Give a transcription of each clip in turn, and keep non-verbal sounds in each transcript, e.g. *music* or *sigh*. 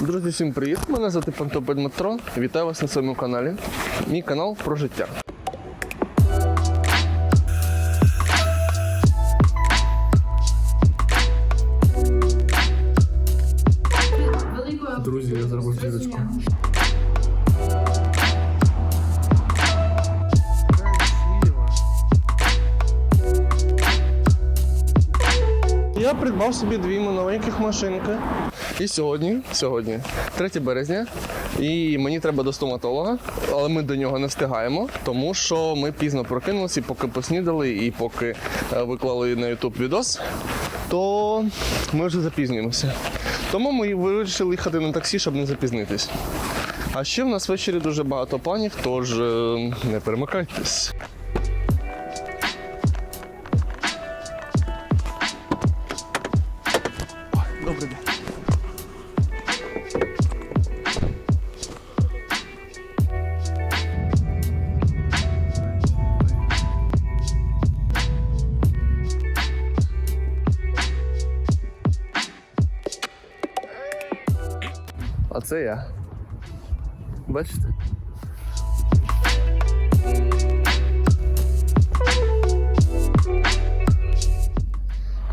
Друзі, всім привіт! Мене звати Пантопель Дмитро. Вітаю вас на своєму каналі. Мій канал про життя. Я придбав собі дві новеньких машинки. І сьогодні, сьогодні, 3 березня, і мені треба до стоматолога, але ми до нього не встигаємо, тому що ми пізно прокинулися, і поки поснідали, і поки е, виклали на YouTube відос, то ми вже запізнюємося. Тому ми вирішили їхати на таксі, щоб не запізнитись. А ще в нас ввечері дуже багато планів, тож е, не перемикайтесь. А це я. Бачите?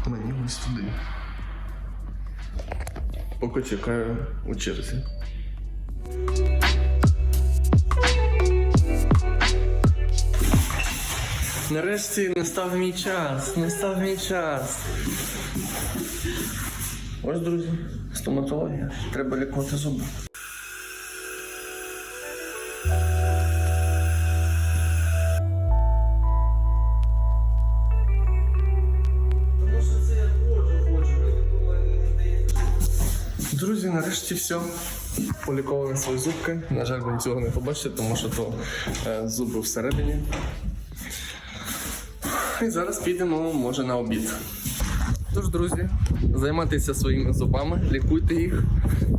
Мені ось туди. Поки чекаю у черзі. Нарешті настав мій час. Настав мій час. Ось, друзі, стоматологія. Треба лікувати зуби. Друзі, нарешті все. Поліковали свої зубки. На жаль, ви цього не побачите, тому що то е, зуби всередині. І зараз підемо, може, на обід. Тож, друзі, займайтеся своїми зубами, лікуйте їх,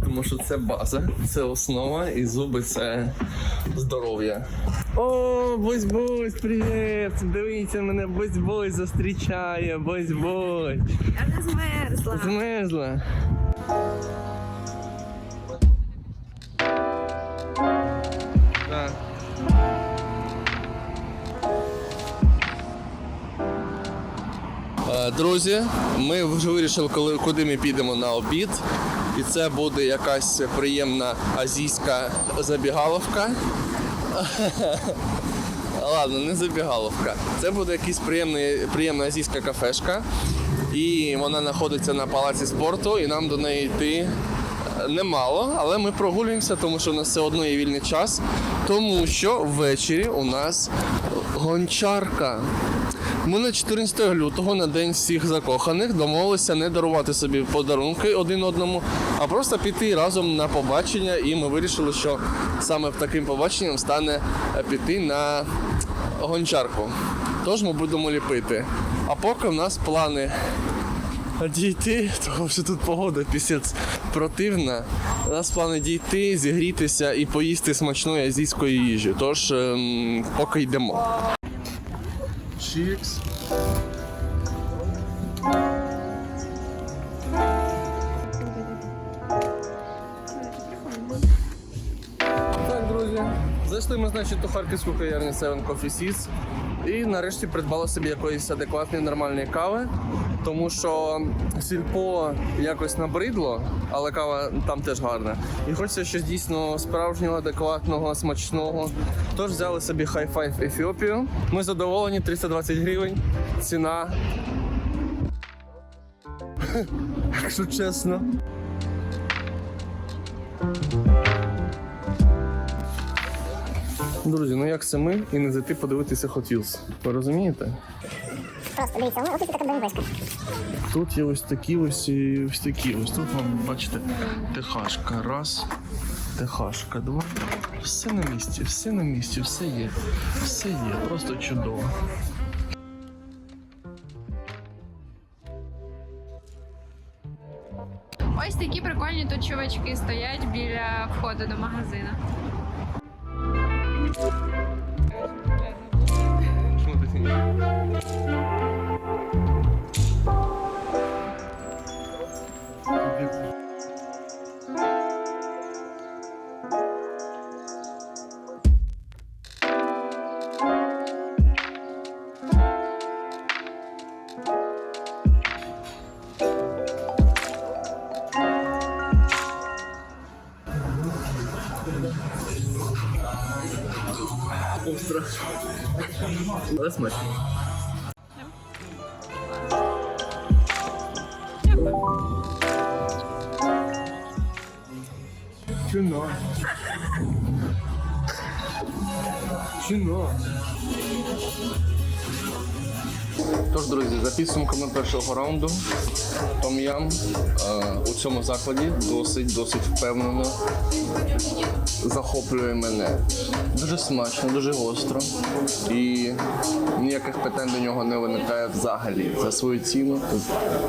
тому що це база, це основа, і зуби це здоров'я. О, бось-бось, привіт! Дивіться, мене бось-бось зустрічає, бось-бось. Я не змерзла. Змерзла. Друзі, ми вже вирішили, коли, куди ми підемо на обід. І це буде якась приємна азійська забігаловка. *laughs* Ладно, не забігаловка. Це буде якась приємна, приємна азійська кафешка. І вона знаходиться на палаці спорту, і нам до неї йти е, немало, але ми прогулюємося, тому що у нас все одно є вільний час. Тому що ввечері у нас гончарка. Ми на 14 лютого на день всіх закоханих домовилися не дарувати собі подарунки один одному, а просто піти разом на побачення. І ми вирішили, що саме таким побаченням стане е, піти на гончарку. Тож ми будемо ліпити. А поки в нас плани дійти, *laughs* тому що тут погода пісець противна. У нас плани дійти, зігрітися і поїсти смачної азійської їжі. Тож ем, поки йдемо. cheeks. Зайшли ми, значить, до харківську кав'ярню Seven Coffee Seeds і нарешті придбали собі якоїсь адекватної нормальної кави, тому що сільпо якось набридло, але кава там теж гарна. І хочеться щось дійсно справжнього, адекватного, смачного. Тож взяли собі High Five Ефіопію. Ми задоволені 320 гривень. Ціна. *laughs* Якщо чесно. Друзі, ну як це ми і не зайти подивитися Hot Wheels? Ви розумієте? Просто дивіться, ну, офісі така БМВшка. Тут є ось такі ось і ось такі. Ось тут вам бачите ТХшка. Раз, ТХшка, два. Все на місці, все на місці, все є. Все є, просто чудово. Ось такі прикольні тут чувачки стоять біля входу до магазину. Thank you. Гостро. Але смачно. Чуно. Чуно. Тож, друзі, за підсумками першого раунду Том'ям е, у цьому закладі досить досить впевнено захоплює мене. Дуже смачно, дуже гостро. І ніяких питань до нього не виникає взагалі. За свою ціну,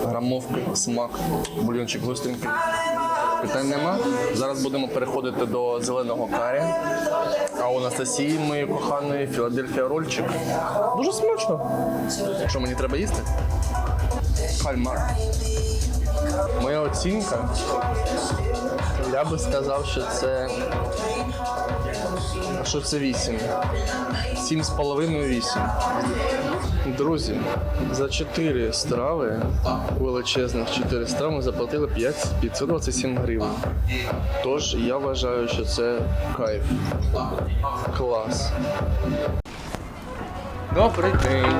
грамовки, смак, бульончик гостренький. Питань нема. Зараз будемо переходити до зеленого карі. А у Анастасії, моєї коханої, Філадельфія рольчик. Дуже смачно. Що мені треба їсти? Кальмар. Моя оцінка. Я би сказав, що це. Що це 8. 7,5 8. Друзі, за 4 страви, величезних 4 страви, ми заплатили 527 гривень. Тож я вважаю, що це кайф. Клас. Добрий день.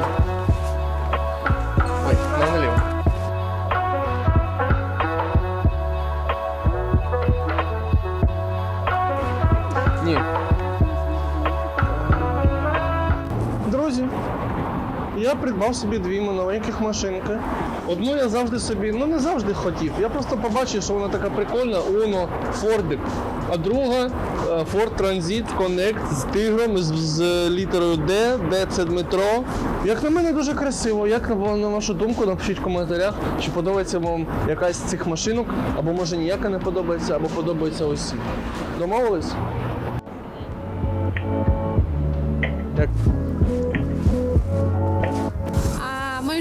Ой, налив. Я придбав собі дві маленьких машинки. Одну я завжди собі, ну не завжди хотів. Я просто побачив, що вона така прикольна, Uno Fordик. А друга е, Ford Transit Connect з тигром, з, з літерою D, D це Дмитро. Як на мене дуже красиво. Як на вашу думку, напишіть в коментарях, чи подобається вам якась з цих машинок, або може ніяка не подобається, або подобається усі. Домовились? Як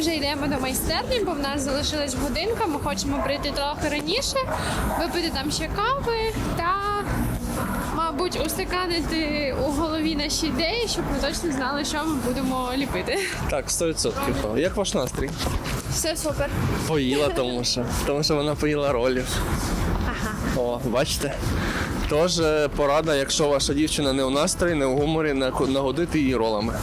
вже йдемо до майстерні, бо в нас залишилась годинка. Ми хочемо прийти трохи раніше, випити там ще кави та, мабуть, устаканити у голові наші ідеї, щоб ми точно знали, що ми будемо ліпити. Так, 100%. Як ваш настрій? Все супер. Поїла, тому що. Тому що вона поїла ролів. Ага. О, бачите? Тож е, порада, якщо ваша дівчина не у настрої, не у гуморі, нагодити її ролами.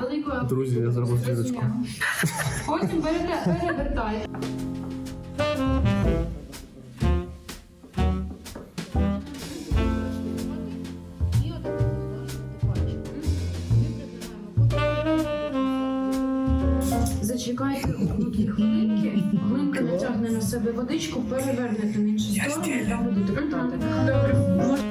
Великою Друзі, я зробив зірочку. *laughs* Потім перевертайте. Зачекайте дві хвилинки, глинка натягне на себе водичку, перевернете на іншу сторону і там питати. Ви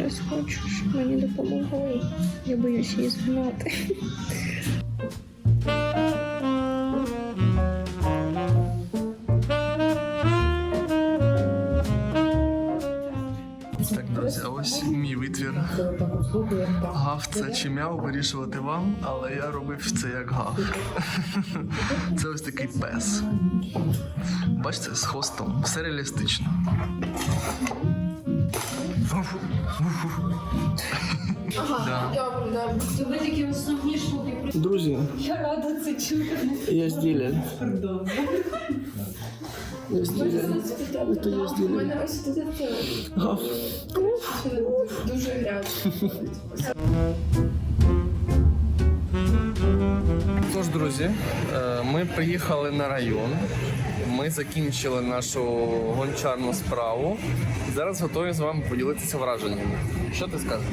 зараз хочу, щоб мені допомогли. Я боюсь її згнати. А ось мій витвір. Гав це чи мяу вирішувати вам, але я робив це як гав. *laughs* Це ось такий пес. Бачите, з хвостом. Все реалістично. Добре, добре. Ви такі основні штуки. Друзі, Я рада це чути. я зділен. Я зділен. Це я зділен. ось тут це дуже грязно. Тож, друзі, е, ми приїхали на район. Ми закінчили нашу гончарну справу. Зараз готові з вами поділитися враженнями. Що ти скажеш?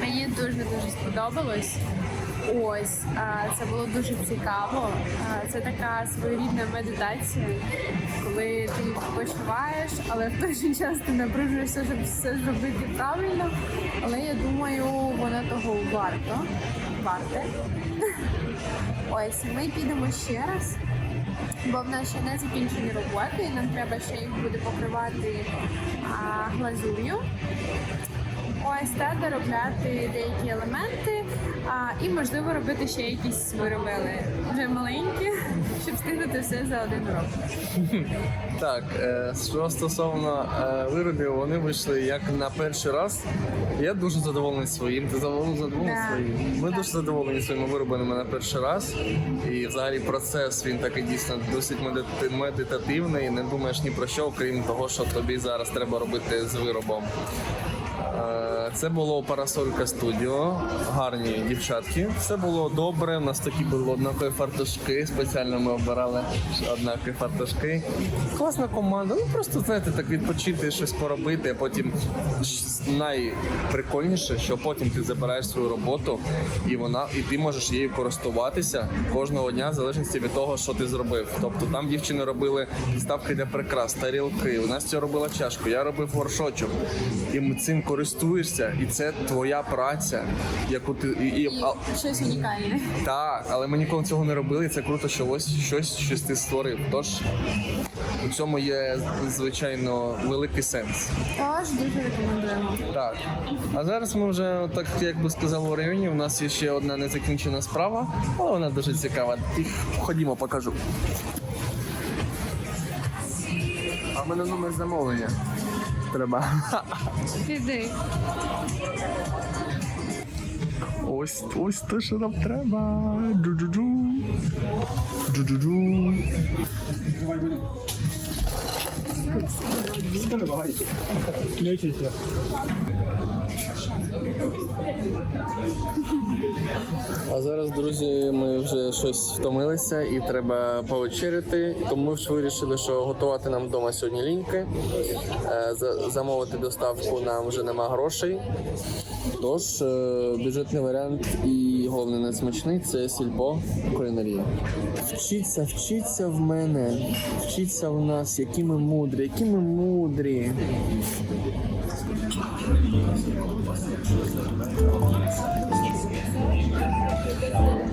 Мені дуже дуже сподобалось. Ось це було дуже цікаво. Це така своєрідна медитація, коли ти відпочиваєш, але в той же час ти напружуєшся, щоб все зробити правильно. Але я думаю, воно того варто. Варте. *laughs* Ось ми підемо ще раз. Бо в нас ще не закінчені роботи, і нам треба ще їх буде покривати а, глазур'ю. Ось та доробляти деякі елементи, а, і можливо робити ще якісь вироби вже маленькі, щоб встигнути все за один урок. Так, е, що стосовно е, виробів, вони вийшли як на перший раз. Я дуже задоволений своїм. Ти задоволений своїм? Ми Так. дуже задоволені своїми виробами на перший раз. І взагалі процес він такий дійсно досить медитативний. Не думаєш ні про що, окрім того, що тобі зараз треба робити з виробом. Е, Це було Парасолька студіо, гарні дівчатки. Все було добре. У нас такі були однакові фартушки. Спеціально ми обирали однакові фартушки. Класна команда. Ну просто знаєте, так відпочити, щось поробити, а потім найприкольніше, що потім ти забираєш свою роботу, і вона, і ти можеш її користуватися кожного дня, в залежності від того, що ти зробив. Тобто там дівчини робили підставки для прикрас, тарілки. У нас це робила чашку, я робив горшочок. І цим користуєшся, і це твоя праця, яку ти і, і, І а- щось унікальне. так, але ми ніколи цього не робили. і Це круто, що ось щось щось ти створив. Тож у цьому є звичайно великий сенс. Тож дуже рекомендуємо. Так. А зараз ми вже, так як би сказав у районі, у нас є ще одна незакінчена справа, але вона дуже цікава. Ходімо, покажу. А в мене номер замовлення. Треба. Піди. Ось ось те, що нам треба. Джу-джу-джу. Джу-джу-джу. А зараз, друзі, ми вже щось втомилися і треба повечеряти. Тому ми вирішили, що готувати нам вдома сьогодні ліньки. Е, Замовити доставку нам вже нема грошей. Тож е, бюджетний варіант і головне несмачний це сільпо кулінарія. Вчіться, вчіться в мене, вчіться в нас, які ми мудрі, які ми мудрі. Thank you.